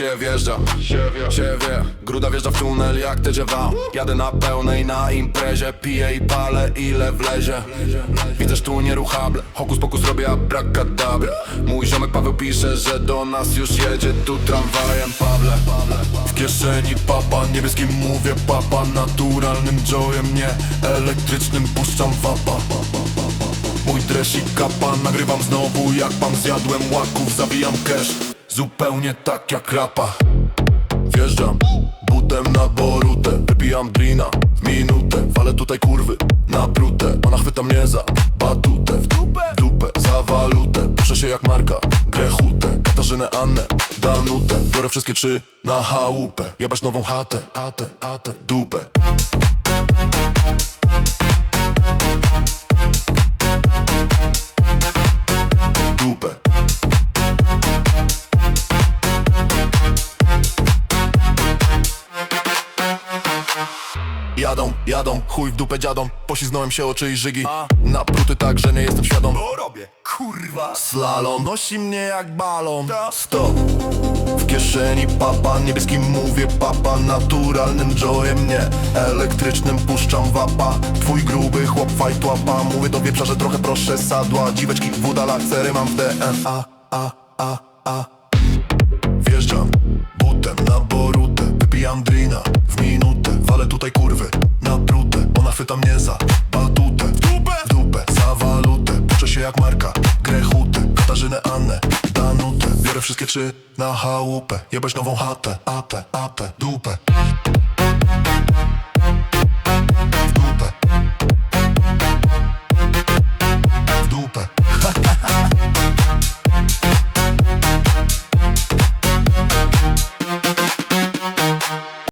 się wjeżdża Się wie, gruda wjeżdża w tunel jak TGV Jadę na pełnej na imprezie Piję i palę ile wlezie. Widzę tu nieruchable Hokus pokus robię abracadabra Mój ziomek Paweł pisze, że do nas już jedzie Tu tramwajem. Pawle W kieszeni papa, niebieskim mówię papa Naturalnym joyem, nie elektrycznym puszczam wapa. Mój dresik kapa, nagrywam znowu jak pan zjadłem łaków Zabijam cash, zupełnie tak jak rapa. Wjeżdżam butem na borutę Wypijam drina w minutę. Walę tutaj kurwy na brutę Ona chwyta mnie za batutę. W dupę, w dupę za walutę. Puszę się jak marka, grechutę. Katarzynę, Annę, Danutę. Biorę wszystkie trzy na chałupę. Jebać nową chatę, atę, atę, dupę. Dupę Jadą, jadą, chuj w dupę dziadą Posiznąłem się oczy i żygi. Napruty tak, że nie jestem świadom. To robię, kurwa. Slalom nosi mnie jak balon. Stop. W kieszeni papa, niebieskim mówię papa Naturalnym joyem, nie elektrycznym puszczam wapa. Twój gruby chłop fight łapa. Mówię do wieprza, że trochę proszę sadła. Dziweczki woda lakcery mam w DNA a, a, a. Wjeżdżam butem na za batutę W dupę, w dupę za walutę Puczę się jak marka, grechutę Katarzynę, Annę, Danutę. Biorę wszystkie trzy na chałupę Jebać nową chatę, apę, apę, dupę